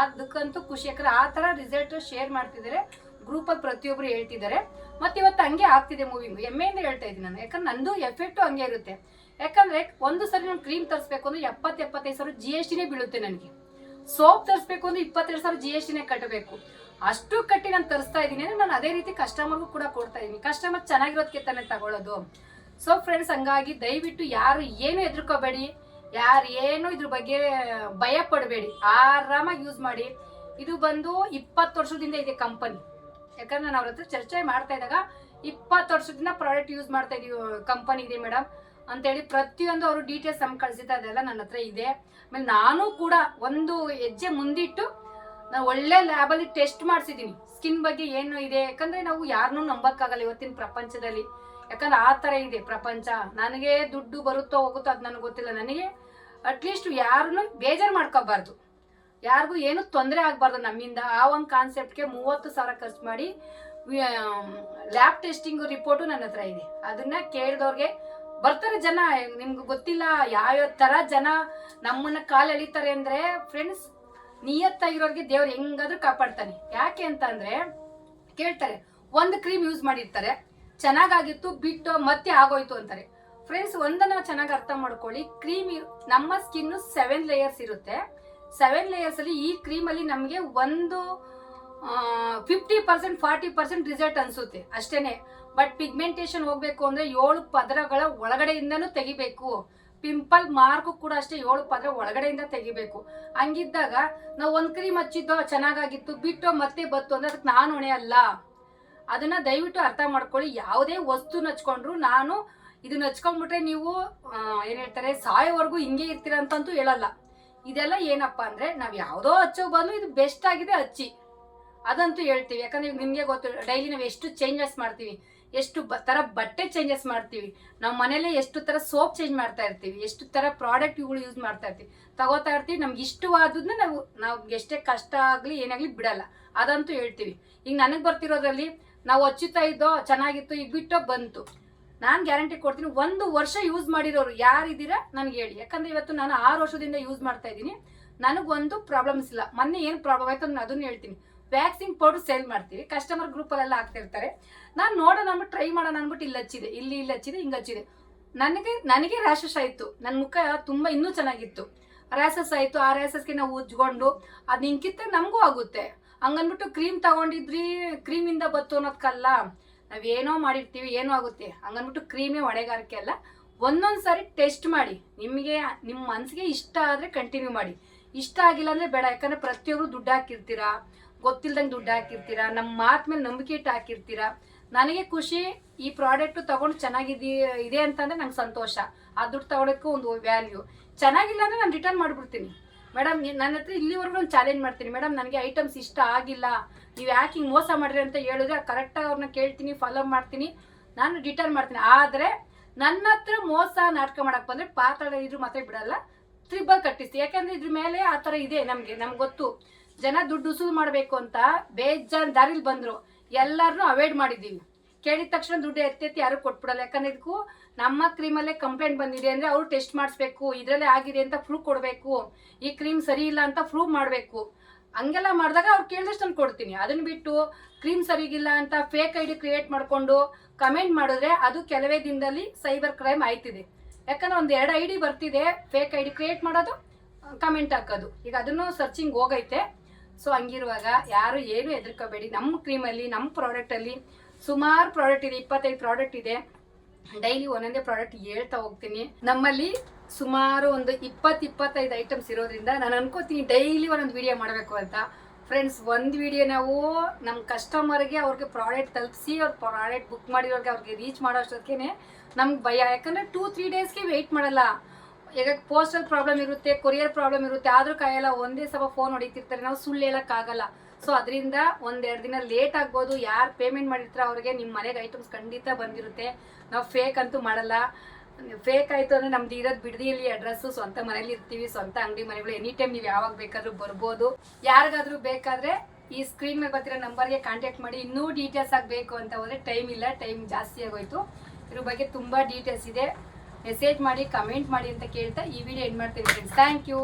ಅದಕ್ಕಂತೂ ಖುಷಿ. ಯಾಕಂದ್ರೆ ಆ ಥರ ರಿಸಲ್ಟ್ ಶೇರ್ ಮಾಡ್ತಿದ್ದಾರೆ ಗ್ರೂಪಲ್ಲಿ ಪ್ರತಿಯೊಬ್ಬರು ಹೇಳ್ತಿದ್ದಾರೆ. ಮತ್ತೆ ಇವತ್ತು ಹಂಗೆ ಆಗ್ತಿದೆ ಮೂವಿಂಗ್ ಹೆಮ್ಮೆಯಿಂದ ಹೇಳ್ತಾ ಇದ್ದೀನಿ ನಾನು. ಯಾಕಂದ್ರೆ ನಂದು ಎಫೆಕ್ಟು ಹಂಗೆ ಇರುತ್ತೆ. ಯಾಕಂದ್ರೆ ಒಂದು ಸರಿ ನಾನು ಕ್ರೀಮ್ ತರಿಸ್ಬೇಕು ಅಂದ್ರೆ ಎಪ್ಪತ್ತು, ಎಪ್ಪತ್ತೈದು ಸಾವಿರ ಜಿ ಎಸ್ ಟಿನೇ ಬೀಳುತ್ತೆ ನನಗೆ. ಸೋಪ್ ತರಿಸ್ಬೇಕು ಅಂದ್ರೆ ಇಪ್ಪತ್ತೆರಡು ಸಾವಿರ ಜಿ ಎಸ್ ಕಟ್ಟಬೇಕು. ಅಷ್ಟು ಕಟ್ಟಿ ನಾನು ತರಿಸ್ತಾ ಇದ್ದೀನಿ ಅಂದ್ರೆ ನಾನು ಅದೇ ರೀತಿ ಕಸ್ಟಮರ್ಗೂ ಕೂಡ ಕೊಡ್ತಾ ಇದ್ದೀನಿ. ಕಸ್ಟಮರ್ ಚೆನ್ನಾಗಿರೋದಕ್ಕೆ ತಾನೇ ತಗೊಳ್ಳೋದು. ಸೊ ಫ್ರೆಂಡ್ಸ್ ಹಂಗಾಗಿ ದಯವಿಟ್ಟು ಯಾರು ಏನು ಹೆದರ್ಕೋಬೇಡಿ ಯಾರು ಏನು ಇದ್ರ ಬಗ್ಗೆ ಭಯ ಪಡಬೇಡಿ, ಆರಾಮಾಗಿ ಯೂಸ್ ಮಾಡಿ. ಇದು ಬಂದು ಇಪ್ಪತ್ತು ವರ್ಷದಿಂದ ಇದೆ ಕಂಪನಿ ಯಾಕಂದ್ರೆ ನಾನು ಅವ್ರ ಹತ್ರ ಚರ್ಚೆ ಮಾಡ್ತಾ ಇದ್ದಾಗ ಇಪ್ಪತ್ತು ವರ್ಷದಿಂದ ಪ್ರಾಡಕ್ಟ್ ಯೂಸ್ ಮಾಡ್ತಾ ಇದೀವಿ ಕಂಪನಿ ಇದೆ ಮೇಡಮ್ ಅಂತೇಳಿ ಪ್ರತಿಯೊಂದು ಅವರು ಡೀಟೇಲ್ಸ್ ನಮ್ಗೆ ಕಳಿಸಿದ ಅದೆಲ್ಲ ನನ್ನ ಹತ್ರ ಇದೆ. ಆಮೇಲೆ ನಾನು ಕೂಡ ಒಂದು ಹೆಜ್ಜೆ ಮುಂದಿಟ್ಟು ನಾನು ಒಳ್ಳೆ ಲ್ಯಾಬಲ್ಲಿ ಟೆಸ್ಟ್ ಮಾಡಿಸಿದ್ದೀನಿ ಸ್ಕಿನ್ ಬಗ್ಗೆ ಏನು ಇದೆ? ಯಾಕಂದ್ರೆ ನಾವು ಯಾರನ್ನೂ ನಂಬಕ್ಕಾಗಲ್ಲ ಇವತ್ತಿನ ಪ್ರಪಂಚದಲ್ಲಿ. ಯಾಕಂದ್ರೆ ಆ ಥರ ಇದೆ ಪ್ರಪಂಚ. ನನಗೆ ದುಡ್ಡು ಬರುತ್ತೋ ಹೋಗುತ್ತೋ ಅದು ನನಗೆ ಗೊತ್ತಿಲ್ಲ. ನನಗೆ ಅಟ್ಲೀಸ್ಟ್ ಯಾರನ್ನು ಬೇಜಾರು ಮಾಡ್ಕೋಬಾರ್ದು. ಯಾರಿಗೂ ಏನು ತೊಂದರೆ ಆಗಬಾರ್ದು ನಮ್ಮಿಂದ. ಆ ಒಂದು ಕಾನ್ಸೆಪ್ಟ್ಗೆ ಮೂವತ್ತು ಸಾವಿರ ಖರ್ಚು ಮಾಡಿ ಲ್ಯಾಬ್ ಟೆಸ್ಟಿಂಗ್ ರಿಪೋರ್ಟು ನನ್ನ ಹತ್ರ ಇದೆ. ಅದನ್ನ ಕೇಳಿದವ್ರಿಗೆ ಬರ್ತಾರೆ ಜನ, ನಿಮ್ಗೆ ಗೊತ್ತಿಲ್ಲ ಯಾವ್ಯಾವ ತರ ಜನ ನಮ್ಮನ್ನ ಕಾಲು ಎಳಿತಾರೆ ಅಂದ್ರೆ ಫ್ರೆಂಡ್ಸ್ ನಿಯತ್ತಾಗಿರೋರಿಗೆ ದೇವ್ರು ಹೆಂಗಾದ್ರೂ ಕಾಪಾಡ್ತಾನೆ. ಯಾಕೆ ಅಂತ ಅಂದ್ರೆ, ಕೇಳ್ತಾರೆ, ಒಂದು ಕ್ರೀಮ್ ಯೂಸ್ ಮಾಡಿರ್ತಾರೆ, ಚೆನ್ನಾಗಾಗಿತ್ತು, ಬಿಟ್ಟು ಮತ್ತೆ ಆಗೋಯ್ತು ಅಂತಾರೆ. ಫ್ರೆಂಡ್ಸ್ ಒಂದನ್ನ ಚೆನ್ನಾಗಿ ಅರ್ಥ ಮಾಡ್ಕೊಳ್ಳಿ ಕ್ರೀಮ್ ನಮ್ಮ ಸ್ಕಿನ್ ಸೆವೆನ್ ಲೇಯರ್ಸ್ ಇರುತ್ತೆ. ಸೆವೆನ್ ಲೇಯರ್ಸ್ ಅಲ್ಲಿ ಈ ಕ್ರೀಮ್ ಅಲ್ಲಿ ನಮಗೆ ಒಂದು fifty percent forty percent result ಅನ್ಸುತ್ತೆ. ಅಷ್ಟೇನೆ. ಬಟ್ ಪಿಗ್ಮೆಂಟೇಷನ್ ಹೋಗ್ಬೇಕು ಅಂದ್ರೆ ಏಳು ಪದರಗಳ ಒಳಗಡೆಯಿಂದನೂ ತೆಗಿಬೇಕು. ಪಿಂಪಲ್ ಮಾರ್ಕ್ ಕೂಡ ಅಷ್ಟೇ ಏಳು ಪದರ ಒಳಗಡೆಯಿಂದ ತೆಗಿಬೇಕು. ಹಂಗಿದ್ದಾಗ ನಾವು ಒಂದ್ ಕ್ರೀಮ್ ಹಚ್ಚಿದ್ದೋ ಚೆನ್ನಾಗಾಗಿತ್ತು, ಬಿಟ್ಟು ಮತ್ತೆ ಬತ್ತು ಅಂದ್ರೆ ಅದಕ್ಕೆ ನಾನು ಹೊಣೆ ಅಲ್ಲ. ಅದನ್ನ ದಯವಿಟ್ಟು ಅರ್ಥ ಮಾಡ್ಕೊಳ್ಳಿ. ಯಾವುದೇ ವಸ್ತು ಹಚ್ಕೊಂಡ್ರು ನಾನು ಇದನ್ನ ಹಚ್ಕೊಂಡ್ಬಿಟ್ರೆ ನೀವು ಏನು ಹೇಳ್ತಾರೆ, ಸಾಯೋವರೆಗೂ ಹಿಂಗೆ ಇರ್ತೀರ ಅಂತಂತೂ ಹೇಳಲ್ಲ. ಇದೆಲ್ಲ ಏನಪ್ಪಾ ಅಂದ್ರೆ ನಾವ್ ಯಾವ್ದೋ ಹಚ್ಚೋ ಬದಲು ಇದು ಬೆಸ್ಟ್ ಆಗಿದೆ ಹಚ್ಚಿ. ಅದಂತೂ ಹೇಳ್ತೀವಿ. ಯಾಕಂದ್ರೆ ನಿಮ್ಗೆ ಗೊತ್ತು ಡೈಲಿ ನಾವು ಎಷ್ಟು ಚೇಂಜಸ್ ಮಾಡ್ತೀವಿ. ಎಷ್ಟು ಬ ಬಟ್ಟೆ ಚೇಂಜಸ್ ಮಾಡ್ತೀವಿ. ನಾವು ಮನೇಲೆ ಎಷ್ಟು ತರ ಸೋಪ್ ಚೇಂಜ್ ಮಾಡ್ತಾ ಇರ್ತೀವಿ, ಎಷ್ಟು ಪ್ರಾಡಕ್ಟ್ ಇವುಗಳು ಯೂಸ್ ಮಾಡ್ತಾ ಇರ್ತೀವಿ. ತಗೋತಾ ಇರ್ತೀವಿ, ನಮ್ಗೆ ಇಷ್ಟವಾದದನ್ನ ನಾವು ನಾವು ಎಷ್ಟೇ ಕಷ್ಟ ಆಗಲಿ ಏನಾಗ್ಲಿ ಬಿಡಲ್ಲ. ಅದಂತೂ ಹೇಳ್ತೀವಿ. ಈಗ ನನಗೆ ಬರ್ತಿರೋದ್ರಲ್ಲಿ ನಾವು ಹಚ್ಚುತ್ತಾ ಇದ್ದೋ, ಚೆನ್ನಾಗಿತ್ತು, ಈಗ ಬಿಟ್ಟೋ ಬಂತು. ನಾನು ಗ್ಯಾರಂಟಿ ಕೊಡ್ತೀನಿ, ಒಂದು ವರ್ಷ ಯೂಸ್ ಮಾಡಿರೋರು ಯಾರಿದ್ದೀರಾ ನನಗೆ ಹೇಳಿ. ಯಾಕಂದ್ರೆ ಇವತ್ತು ನಾನು ಆರು ವರ್ಷದಿಂದ ಯೂಸ್ ಮಾಡ್ತಾ ಇದ್ದೀನಿ. ನನಗೊಂದು ಪ್ರಾಬ್ಲಮ್ಸ್ ಇಲ್ಲ. ಮೊನ್ನೆ ಏನು ಪ್ರಾಬ್ಲಮ್ ಆಯ್ತು ಅದನ್ನು ಹೇಳ್ತೀನಿ. ವ್ಯಾಕ್ಸಿನ್ ಪೌಡರ್ ಸೇಲ್ ಮಾಡ್ತೀವಿ. ಕಸ್ಟಮರ್ ಗ್ರೂಪಲ್ಲೆಲ್ಲ ಹಾಕ್ತಿರ್ತಾರೆ ನಾನು ನೋಡೋಣ ಅಂದ್ಬಿಟ್ಟು ಟ್ರೈ ಮಾಡೋಣ ಅಂದ್ಬಿಟ್ಟು ಇಲ್ಲಿ ಹಚ್ಚಿದೆ. ಇಲ್ಲಿ ಇಲ್ಲಿ ಹಚ್ಚಿದೆ, ಹಿಂಗೆ ಹಚ್ಚಿದೆ. ನನಗೆ ನನಗೆ ರ್ಯಾಷಸ್ ಆಯಿತು. ನನ್ನ ಮುಖ ತುಂಬ ಇನ್ನೂ ಚೆನ್ನಾಗಿತ್ತು. ರ್ಯಾಸಸ್ ಆಯಿತು. ಆ ರ್ಯಾಸಸ್ಗೆ ನಾವು ಉಜ್ಕೊಂಡು, ಅದು ನಿಂಕಿತ್ತೆ ನಮಗೂ ಆಗುತ್ತೆ. ಹಂಗನ್ಬಿಟ್ಟು ಕ್ರೀಮ್ ತಗೊಂಡಿದ್ರಿ ಕ್ರೀಮಿಂದ ಬತ್ತು ಅನ್ನೋದಕ್ಕಲ್ಲ ನಾವೇನೋ ಮಾಡಿರ್ತೀವಿ, ಏನೋ ಆಗುತ್ತೆ. ಹಂಗನ್ಬಿಟ್ಟು ಕ್ರೀಮೇ ಹೊಣೆಗಾರಿಕೆ ಅಲ್ಲ. ಒಂದೊಂದು ಸಾರಿ ಟೆಸ್ಟ್ ಮಾಡಿ. ನಿಮಗೆ ನಿಮ್ಮ ಮನಸ್ಸಿಗೆ ಇಷ್ಟ ಆದರೆ ಕಂಟಿನ್ಯೂ ಮಾಡಿ. ಇಷ್ಟ ಆಗಿಲ್ಲ ಅಂದರೆ ಬೇಡ. ಯಾಕಂದರೆ ಪ್ರತಿಯೊಬ್ಬರು ದುಡ್ಡು ಹಾಕಿರ್ತೀರಾ? ಗೊತ್ತಿಲ್ದಂಗೆ ದುಡ್ಡು ಹಾಕಿರ್ತೀರಾ? ನಮ್ಮ ಮಾತು ಮೇಲೆ ನಂಬಿಕೆ ಇಟ್ಟು ಹಾಕಿರ್ತೀರಾ? ನನಗೆ ಖುಷಿ ಈ ಪ್ರಾಡಕ್ಟ್ ತಗೊಂಡು ಚೆನ್ನಾಗಿದೆ ಇದೆ ಅಂತಂದ್ರೆ ನಂಗೆ ಸಂತೋಷ. ಆ ದುಡ್ಡು ತಗೊಳಕ್ಕೂ ಒಂದು ವ್ಯಾಲ್ಯೂ ಚೆನ್ನಾಗಿಲ್ಲ ಅಂದರೆ ನಾನು ರಿಟರ್ನ್ ಮಾಡಿಬಿಡ್ತೀನಿ. ಮೇಡಮ್ ನನ್ನ ಹತ್ರ ಇಲ್ಲಿವರೆಗೂ ಒಂದು ಚಾಲೆಂಜ್ ಮಾಡ್ತೀನಿ. ಮೇಡಮ್, ನನಗೆ ಐಟಮ್ಸ್ ಇಷ್ಟ ಆಗಿಲ್ಲ. ನೀವು ಯಾಕೆ ಹಿಂಗೆ ಮೋಸ ಮಾಡಿರಿ ಅಂತ ಹೇಳಿದ್ರೆ ಕರೆಕ್ಟಾಗಿ ಅವ್ರನ್ನ ಕೇಳ್ತೀನಿ ಫಾಲೋ ಮಾಡ್ತೀನಿ. ನಾನು ರಿಟರ್ನ್ ಮಾಡ್ತೀನಿ. ಆದರೆ ನನ್ನ ಹತ್ರ ಮೋಸ ನಾಟಕ ಮಾಡಕ್ಕೆ ಬಂದರೆ ಪಾತ್ರ ಇದ್ರು ಮಾತ್ರ ಬಿಡಲ್ಲ. ತ್ರಿಬಲ್ ಕಟ್ಟಿಸ್ತೀವಿ ಯಾಕಂದ್ರೆ ಇದ್ರ ಮೇಲೆ ಆ ಥರ ಇದೆ ನಮಗೆ, ನಮ್ಗೆ ಗೊತ್ತು. ಜನ ದುಡ್ಡು ಉಸುಲು ಮಾಡಬೇಕು ಅಂತ ಬೇಜಾನ್ ದಾರಿಲಿ ಬಂದರು. ಎಲ್ಲರನ್ನೂ ಅವಾಯ್ಡ್ ಮಾಡಿದ್ದೀವಿ. ಕೇಳಿದ ತಕ್ಷಣ ದುಡ್ಡು ಎತ್ತೆತ್ತಿ ಯಾರು ಕೊಟ್ಬಿಡಲ್ಲ. ಯಾಕಂದ್ರೆ ಇದಕ್ಕೂ ನಮ್ಮ ಕ್ರೀಮಲ್ಲೇ ಕಂಪ್ಲೇಂಟ್ ಬಂದಿದೆ ಅಂದರೆ ಅವ್ರು ಟೆಸ್ಟ್ ಮಾಡಿಸ್ಬೇಕು, ಇದರಲ್ಲೇ ಆಗಿದೆ ಅಂತ ಪ್ರೂವ್ ಕೊಡಬೇಕು. ಈ ಕ್ರೀಮ್ ಸರಿ ಇಲ್ಲ ಅಂತ ಪ್ರೂವ್ ಮಾಡಬೇಕು. ಹಂಗೆಲ್ಲ ಮಾಡಿದಾಗ ಅವ್ರು ಕೇಳಿದಷ್ಟು ನಾನು ಕೊಡ್ತೀನಿ. ಅದನ್ನ ಬಿಟ್ಟು ಕ್ರೀಮ್ ಸರಿಗಿಲ್ಲ ಅಂತ ಫೇಕ್ ಐ ಡಿ ಕ್ರಿಯೇಟ್ ಮಾಡಿಕೊಂಡು ಕಮೆಂಟ್ ಮಾಡಿದ್ರೆ ಅದು ಕೆಲವೇ ದಿನದಲ್ಲಿ ಸೈಬರ್ ಕ್ರೈಮ್ ಆಯ್ತಿದೆ. ಯಾಕಂದ್ರೆ ಒಂದು ಎರಡು ಐ ಡಿ ಬರ್ತಿದೆ ಫೇಕ್ ಐ ಡಿ ಕ್ರಿಯೇಟ್ ಮಾಡೋದು ಕಮೆಂಟ್ ಹಾಕೋದು. ಈಗ ಅದನ್ನು ಸರ್ಚಿಂಗ್ ಹೋಗೈತೆ. ಸೊ ಹಂಗಿರುವಾಗ ಯಾರು ಏನು ಹೆದರ್ಕೋಬೇಡಿ ನಮ್ಮ ಕ್ರೀಮಲ್ಲಿ ನಮ್ಮ ಪ್ರಾಡಕ್ಟಲ್ಲಿ ಸುಮಾರು ಪ್ರಾಡಕ್ಟ್ ಇದೆ, ಇಪ್ಪತ್ತೈದು ಪ್ರಾಡಕ್ಟ್ ಇದೆ. ಡೈಲಿ ಒಂದೊಂದೇ ಪ್ರಾಡಕ್ಟ್ ಹೇಳ್ತಾ ಹೋಗ್ತೀನಿ. ನಮ್ಮಲ್ಲಿ ಸುಮಾರು ಒಂದು ಇಪ್ಪತ್ತು, ಇಪ್ಪತ್ತೈದು ಐಟಮ್ಸ್ ಇರೋದ್ರಿಂದ ನಾನು ಅನ್ಕೋತೀನಿ ಡೈಲಿ ಒಂದೊಂದು ವಿಡಿಯೋ ಮಾಡಬೇಕು ಅಂತ. ಫ್ರೆಂಡ್ಸ್ ಒಂದು ವಿಡಿಯೋ ನಾವು ನಮ್ಮ ಕಸ್ಟಮರ್ಗೆ ಅವ್ರಿಗೆ ಪ್ರಾಡಕ್ಟ್ ತಲುಪಿಸಿ, ಅವ್ರ ಪ್ರಾಡಕ್ಟ್ ಬುಕ್ ಮಾಡಿರೋರಿಗೆ ಅವ್ರಿಗೆ ರೀಚ್ ಮಾಡೋ ಅಷ್ಟೊತ್ತಿಗೆ ನಮ್ಗೆ ಭಯ. ಯಾಕಂದರೆ ಟೂ ತ್ರೀ ಡೇಸ್ಗೆ ವೆಯ್ಟ್ ಮಾಡಲ್ಲ. ಈಗ ಪೋಸ್ಟಲ್ ಪ್ರಾಬ್ಲಮ್ ಇರುತ್ತೆ ಕೊರಿಯರ್ ಪ್ರಾಬ್ಲಮ್ ಇರುತ್ತೆ, ಆದ್ರೂ ಕಾಯಲ್ಲ ಒಂದೇ ಸಲ ಫೋನ್ ಹೊಡಿತಿರ್ತಾರೆ. ನಾವು ಸುಳ್ಳು ಹೇಳೋಕ್ಕಾಗಲ್ಲ. ಸೊ ಅದರಿಂದ ಒಂದೆರಡು ದಿನ ಲೇಟ್ ಆಗ್ಬೋದು. ಯಾರು ಪೇಮೆಂಟ್ ಮಾಡಿರ್ತಾರೆ ಅವ್ರಿಗೆ ನಿಮ್ಮ ಮನೆಗೆ ಐಟಮ್ಸ್ ಖಂಡಿತ ಬಂದಿರುತ್ತೆ. ನಾವು ಫೇಕ್ ಅಂತೂ ಮಾಡಲ್ಲ. ಫೇಕ್ ಆಯಿತು ಅಂದರೆ ನಮ್ದು ಇರೋದು ಬಿಡದಿಯಲ್ಲಿ ಅಡ್ರೆಸ್ ಸ್ವಂತ ಮನೇಲಿ ಇರ್ತೀವಿ, ಸ್ವಂತ ಅಂಗಡಿ ಮನೆಗಳು. ಎನಿ ಟೈಮ್ ನೀವು ಯಾವಾಗ ಬೇಕಾದರೂ ಬರ್ಬೋದು. ಯಾರಿಗಾದರೂ ಬೇಕಾದರೆ ಈ ಸ್ಕ್ರೀನ್ ಮೇಲೆ ಬರ್ತಿರೋ ನಂಬರ್ಗೆ ಕಾಂಟ್ಯಾಕ್ಟ್ ಮಾಡಿ. ಇನ್ನೂ ಡೀಟೇಲ್ಸ್ ಆಗಬೇಕು ಅಂತ ಹೋದರೆ ಟೈಮ್ ಇಲ್ಲ ಟೈಮ್ ಜಾಸ್ತಿ ಆಗೋಯ್ತು. ಇದ್ರ ಬಗ್ಗೆ ತುಂಬ ಡೀಟೇಲ್ಸ್ ಇದೆ. ಮೆಸೇಜ್ ಮಾಡಿ ಕಮೆಂಟ್ ಮಾಡಿ ಅಂತ ಕೇಳ್ತಾ ಈ ವಿಡಿಯೋ ಎಂಡ್ ಮಾಡ್ತೀನಿ ಥ್ಯಾಂಕ್ ಯು